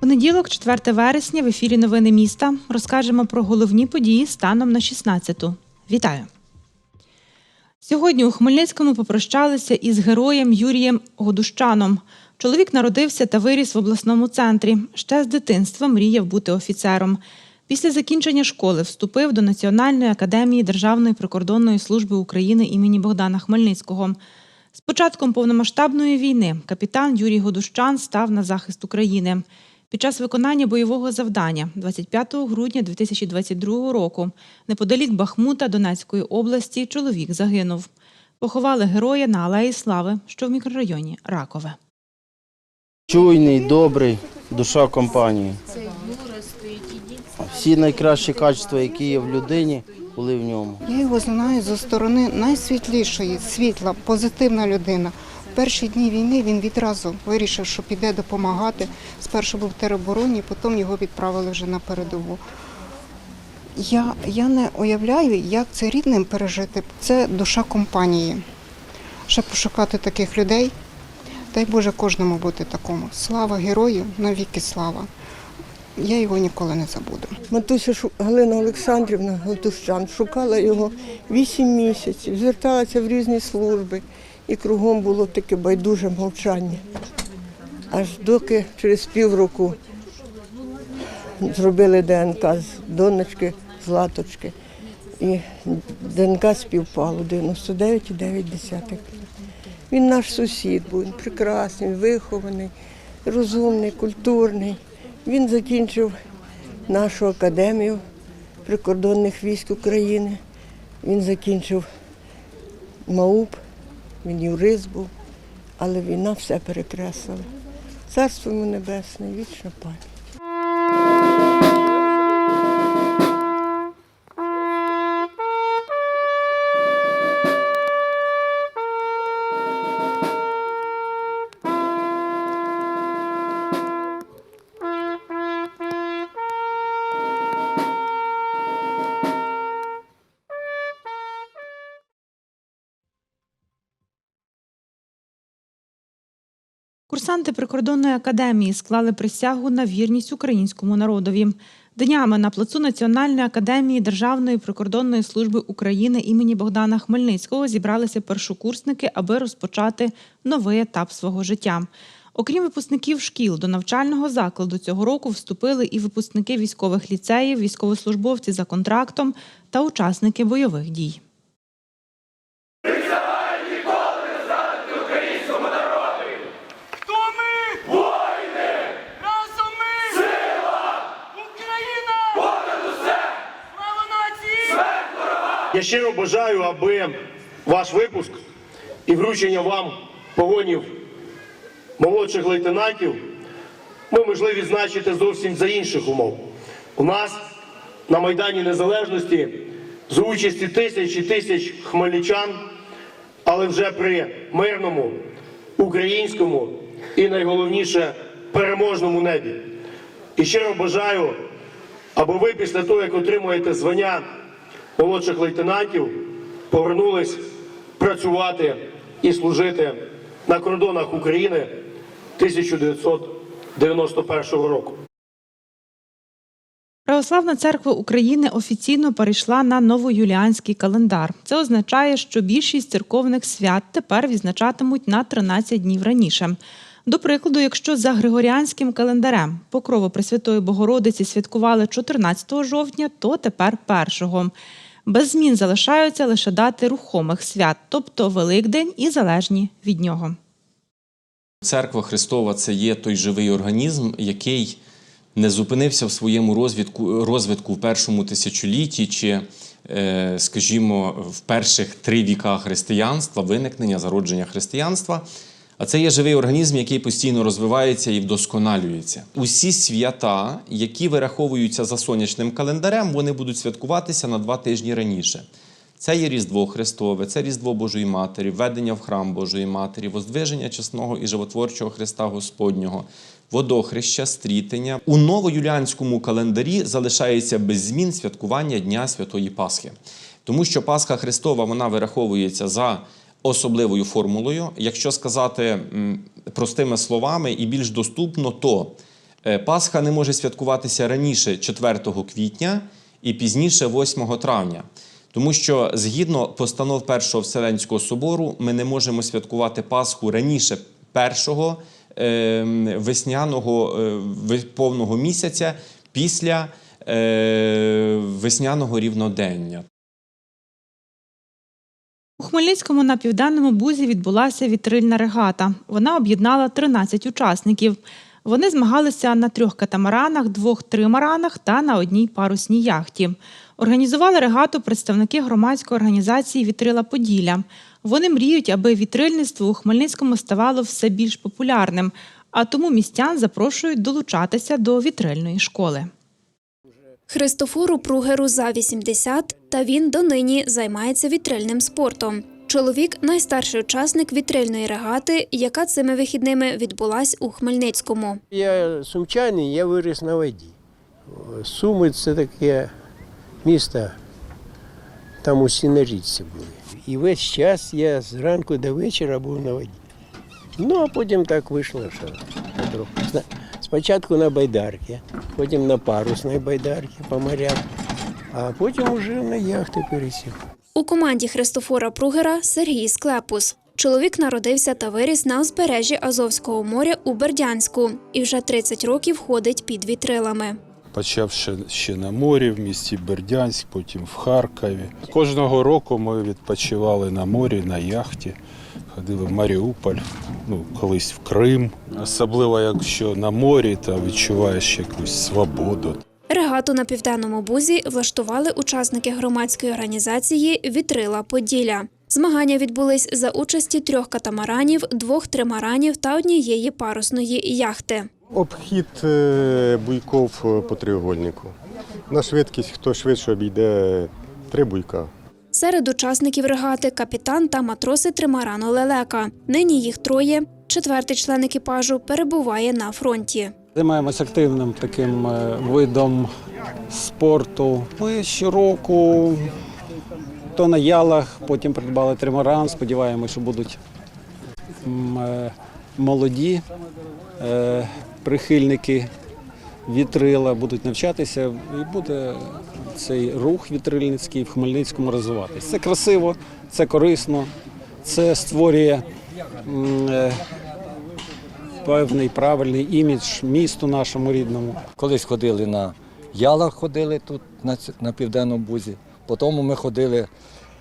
Понеділок, 4 вересня, в ефірі Новини міста розкажемо про головні події станом на 16-ту. Вітаю! Сьогодні у Хмельницькому попрощалися із героєм Юрієм Годущаном. Чоловік народився та виріс в обласному центрі. Ще з дитинства мріяв бути офіцером. Після закінчення школи вступив до Національної академії Державної прикордонної служби України імені Богдана Хмельницького. З початком повномасштабної війни капітан Юрій Годущан став на захист України. Під час виконання бойового завдання 25 грудня 2022 року неподалік Бахмута Донецької області чоловік загинув. Поховали героя на Алеї Слави, що в мікрорайоні Ракове. Чуйний, добрий, душа компанії. Всі найкращі качества, які є в людині, були в ньому. Я його знаю зі сторони найсвітлішої, світла, позитивна людина. В перші дні війни він відразу вирішив, що піде допомагати. Спершу був в теробороні, потім його відправили вже на передову. Я, я не уявляю, як це рідним пережити. Це душа компанії. Ще пошукати таких людей. Дай Боже кожному бути такому. Слава герою, навіки слава. Я його ніколи не забуду. Матуся Галина Олександрівна Галтущан шукала його вісім місяців, зверталася в різні служби, і кругом було таке байдуже мовчання. Аж доки через півроку зробили ДНК з донечки Златочки. І ДНК співпало 99,9. Він наш сусід був, він прекрасний, вихований, розумний, культурний. Він закінчив нашу академію прикордонних військ України. Він закінчив МАУП, він юрист був, але війна все перекреслила. Царство йому небесне, вічна пам'ять. Курсанти прикордонної академії склали присягу на вірність українському народові. Днями на плацу Національної академії Державної прикордонної служби України імені Богдана Хмельницького зібралися першокурсники, аби розпочати новий етап свого життя. Окрім випускників шкіл, до навчального закладу цього року вступили і випускники військових ліцеїв, військовослужбовці за контрактом та учасники бойових дій. Хто ми? Воїни! Разом ми! Сила! Україна! Понад усе! Слава нації! Я щиро бажаю, аби ваш випуск і вручення вам погонів молодших лейтенантів ми могли відзначити зовсім за інших умов. У нас на Майдані Незалежності за участі тисяч і тисяч хмельничан, але вже при мирному, українському і найголовніше переможному небі. І щиро бажаю, аби ви після того, як отримуєте звання молодших лейтенантів, повернулись працювати і служити на кордонах України 1991 року. Православна церква України офіційно перейшла на новоюліанський календар. Це означає, що більшість церковних свят тепер відзначатимуть на 13 днів раніше. До прикладу, якщо за Григоріанським календарем Покрову Пресвятої Богородиці святкували 14 жовтня, то тепер 1. Без змін залишаються лише дати рухомих свят, тобто Великдень і залежні від нього. Церква Христова це є той живий організм, який не зупинився в своєму розвитку, розвитку в першому тисячолітті чи, е, скажімо, в перших три віка християнства, виникнення, зародження християнства. А це є живий організм, який постійно розвивається і вдосконалюється. Усі свята, які вираховуються за сонячним календарем, вони будуть святкуватися на два тижні раніше. Це є Різдво Христове, це Різдво Божої Матері, введення в храм Божої Матері, воздвиження чесного і животворчого Христа Господнього, водохреща, стрітення. У новоюліанському календарі залишається без змін святкування Дня Святої Пасхи. Тому що Пасха Христова вона вираховується за особливою формулою. Якщо сказати простими словами і більш доступно, то е, Пасха не може святкуватися раніше 4 квітня і пізніше 8 травня. Тому що згідно постанов Першого Вселенського собору ми не можемо святкувати Пасху раніше першого е, весняного е, повного місяця після е, весняного рівнодення. У Хмельницькому на південному бузі відбулася вітрильна регата. Вона об'єднала 13 учасників. Вони змагалися на трьох катамаранах, двох тримаранах та на одній парусній яхті. Організували регату представники громадської організації Вітрила Поділля. Вони мріють, аби вітрильництво у Хмельницькому ставало все більш популярним, а тому містян запрошують долучатися до вітрильної школи. Христофору Пругеру за 80, та він донині займається вітрильним спортом. Чоловік найстарший учасник вітрильної регати, яка цими вихідними відбулась у Хмельницькому. Я сумчанин, я виріс на воді. Суми це таке місто, там усі на річці були. І весь час я зранку до вечора був на воді. Ну, а потім так вийшло, що потроху. Спочатку на байдарці, потім на парусній байдарці по морях, а потім уже на яхти пересів. У команді Христофора Пругера Сергій Склепус. Чоловік народився та виріс на узбережжі Азовського моря у Бердянську і вже 30 років ходить під вітрилами. Почав ще, ще на морі в місті Бердянськ, потім в Харкові. Кожного року ми відпочивали на морі, на яхті, ходили в Маріуполь, ну, колись в Крим. Особливо, якщо на морі, то відчуваєш якусь свободу. Регату на південному бузі влаштували учасники громадської організації Вітрила Поділля. Змагання відбулись за участі трьох катамаранів, двох тримаранів та однієї парусної яхти. Обхід е, буйков е, по треугольнику. На швидкість, хто швидше обійде три буйка. Серед учасників регати капітан та матроси тримарану Лелека. Нині їх троє. Четвертий член екіпажу перебуває на фронті. Займаємося активним таким е, видом спорту. Ми щороку то на ялах, потім придбали тримаран. Сподіваємося, що будуть е, молоді е, прихильники вітрила, будуть навчатися, і буде цей рух вітрильницький в Хмельницькому розвиватися. Це красиво, це корисно, це створює. е, Певний правильний імідж місту нашому рідному. Колись ходили на ялах, ходили тут на, південному бузі. Потім ми ходили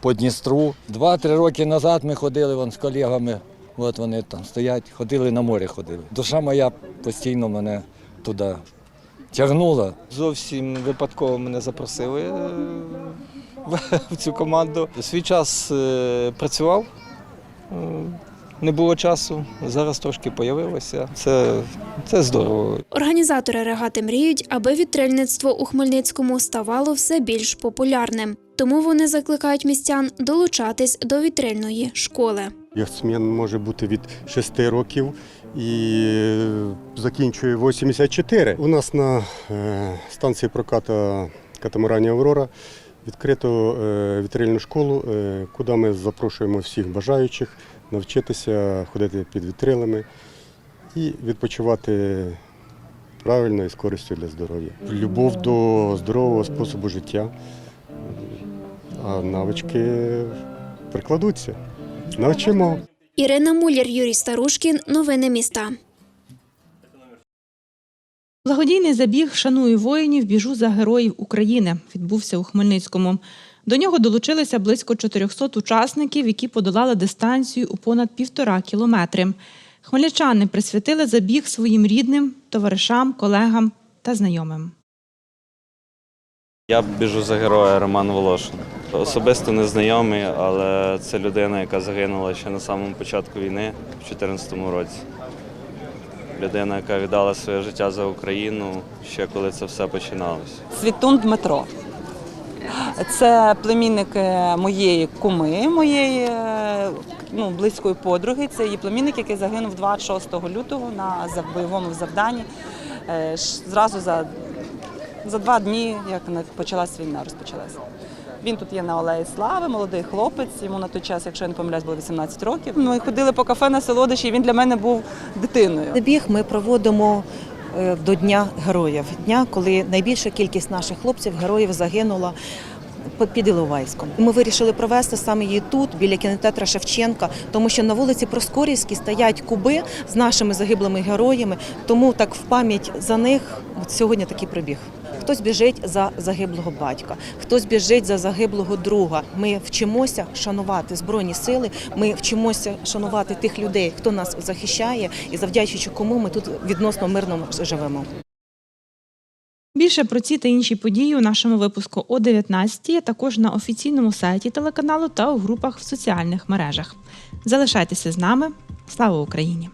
по Дністру. Два-три роки назад ми ходили вон, з колегами. От вони там стоять, ходили на море ходили. Душа моя постійно мене туди тягнула. Зовсім випадково мене запросили е, в- цю команду. Свій час е, працював, е, не було часу, зараз трошки появилося. Це, це здорово. Організатори регати мріють, аби вітрильництво у Хмельницькому ставало все більш популярним. Тому вони закликають містян долучатись до вітрильної школи. Яхтсмен може бути від 6 років і е, закінчує 84. У нас на е, станції прокату катамарані Аврора відкрито е, вітрильну школу, куди ми запрошуємо всіх бажаючих навчитися ходити під вітрилами і відпочивати правильно і з користю для здоров'я. Любов до здорового способу життя, а навички прикладуться. Навчимо. Ірина Муляр, Юрій Старушкін. Новини міста. Благодійний забіг Шаную воїнів, біжу за героїв України відбувся у Хмельницькому. До нього долучилися близько 400 учасників, які подолали дистанцію у понад півтора кілометри. Хмельничани присвятили забіг своїм рідним, товаришам, колегам та знайомим. Я біжу за героя Роман Волошин. Особисто не знайомий, але це людина, яка загинула ще на самому початку війни в 2014 році. Людина, яка віддала своє життя за Україну ще коли це все починалося. Світун Дмитро. Це племінник моєї куми, моєї е, ну, близької подруги. Це її племінник, який загинув 26 лютого на бойовому завданні. Е, Зразу за, за два дні, як почалась війна, розпочалася. Він тут є на Алеї Слави, молодий хлопець. Йому на той час, якщо я не помиляюсь, було 18 років. Ми ходили по кафе на солодощі, і він для мене був дитиною. Забіг ми проводимо е, до Дня героїв. Дня, коли найбільша кількість наших хлопців, героїв загинула під Іловайськом. Ми вирішили провести саме її тут, біля кінотеатра Шевченка, тому що на вулиці Проскурівській стоять куби з нашими загиблими героями. Тому так в пам'ять за них от сьогодні такий пробіг. Хтось біжить за загиблого батька, хтось біжить за загиблого друга. Ми вчимося шанувати збройні сили. Ми вчимося шанувати тих людей, хто нас захищає, і завдячуючи кому ми тут відносно мирно живемо. Більше про ці та інші події у нашому випуску о 19 а також на офіційному сайті телеканалу та у групах в соціальних мережах. Залишайтеся з нами. Слава Україні!